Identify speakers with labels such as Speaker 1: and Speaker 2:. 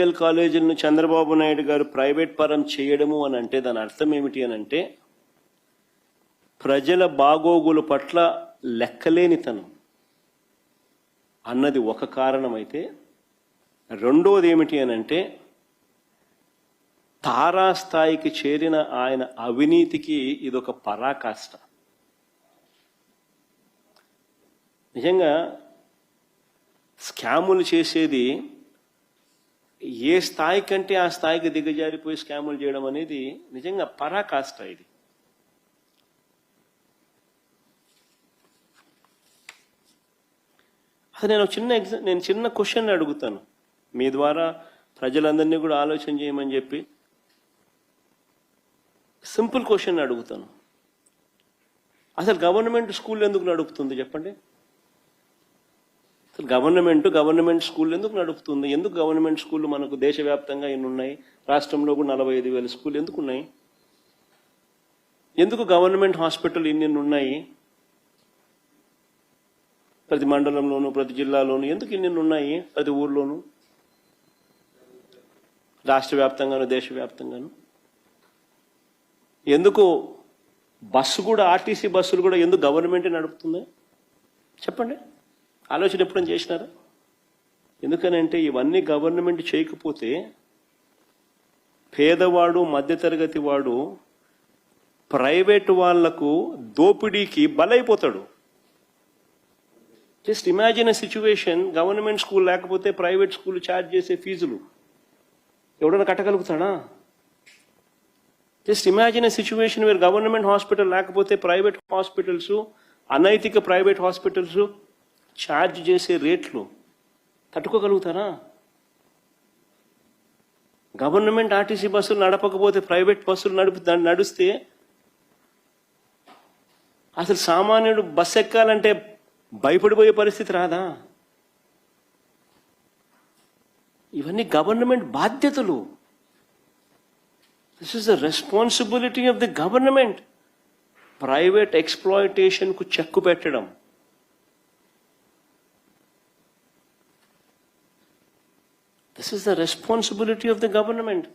Speaker 1: Medical కాలేజీలను Chandrababu Naidu గారు private పరం చేయడము అని అంటే దాని అర్థం ఏమిటి అని అంటే ప్రజల బాగోగుల పట్ల లెక్కలేనితనం అన్నది ఒక కారణమైతే రెండోది ఏమిటి అని అంటే తారాస్థాయికి చేరిన ఆయన అవినీతికి ఇదొక పరాకాష్ట. నిజంగా స్కాములు చేసేది ఏ స్థాయి కంటే ఆ స్థాయికి దిగజారిపోయి స్కాములు చేయడం అనేది నిజంగా పరాకాష్ట ఇది. అది నేను చిన్న ఎగ్జా నేను చిన్న క్వశ్చన్ అడుగుతాను. మీ ద్వారా ప్రజలందరినీ కూడా ఆలోచన చేయమని చెప్పి సింపుల్ క్వశ్చన్ అడుగుతాను. అసలు గవర్నమెంట్ స్కూల్ ఎందుకు నడుపుతుంది చెప్పండి? గవర్నమెంట్ గవర్నమెంట్ స్కూల్ ఎందుకు నడుపుతుంది? ఎందుకు గవర్నమెంట్ స్కూళ్ళు మనకు దేశవ్యాప్తంగా ఎన్ని ఉన్నాయి? రాష్ట్రంలో కూడా నలభై ఐదు వేల స్కూల్ ఎందుకు ఉన్నాయి? ఎందుకు గవర్నమెంట్ హాస్పిటల్ ఇన్ని ఉన్నాయి? ప్రతి మండలంలోను ప్రతి జిల్లాలోను ఎందుకు ఇన్ని ఉన్నాయి? ప్రతి ఊర్లోను? రాష్ట్ర వ్యాప్తంగాను దేశవ్యాప్తంగాను ఎందుకు బస్సు కూడా ఆర్టీసీ బస్సులు కూడా ఎందుకు గవర్నమెంటే నడుపుతుంది చెప్పండి. ఆలోచన ఎప్పుడైనా చేసినారా? ఎందుకనంటే ఇవన్నీ గవర్నమెంట్ చేయకపోతే పేదవాడు మధ్యతరగతి వాడు ప్రైవేట్ వాళ్ళకు దోపిడీకి బలైపోతాడు. Just imagine a situation government school లేకపోతే ప్రైవేట్ స్కూల్ ఛార్జ్ చేసే ఫీజులు. ఎవడన్నా కట్టగలుగుతాడా? Just imagine a situation where government hospital లేకపోతే ప్రైవేట్ హాస్పిటల్స్ అనైతిక ప్రైవేట్ హాస్పిటల్స్ ఛార్జ్ చేసే రేట్లు తట్టుకోగలుగుతారా? గవర్నమెంట్ ఆర్టీసీ బస్సులు నడపకపోతే ప్రైవేట్ బస్సులు నడుపు నడిస్తే అసలు సామాన్యుడు బస్సు ఎక్కాలంటే భయపడిపోయే పరిస్థితి రాదా? ఇవన్నీ గవర్నమెంట్ బాధ్యతలు. This is the responsibility of the government private ఎక్స్ప్లాయిటేషన్కు check పెట్టడం. This is the responsibility of the government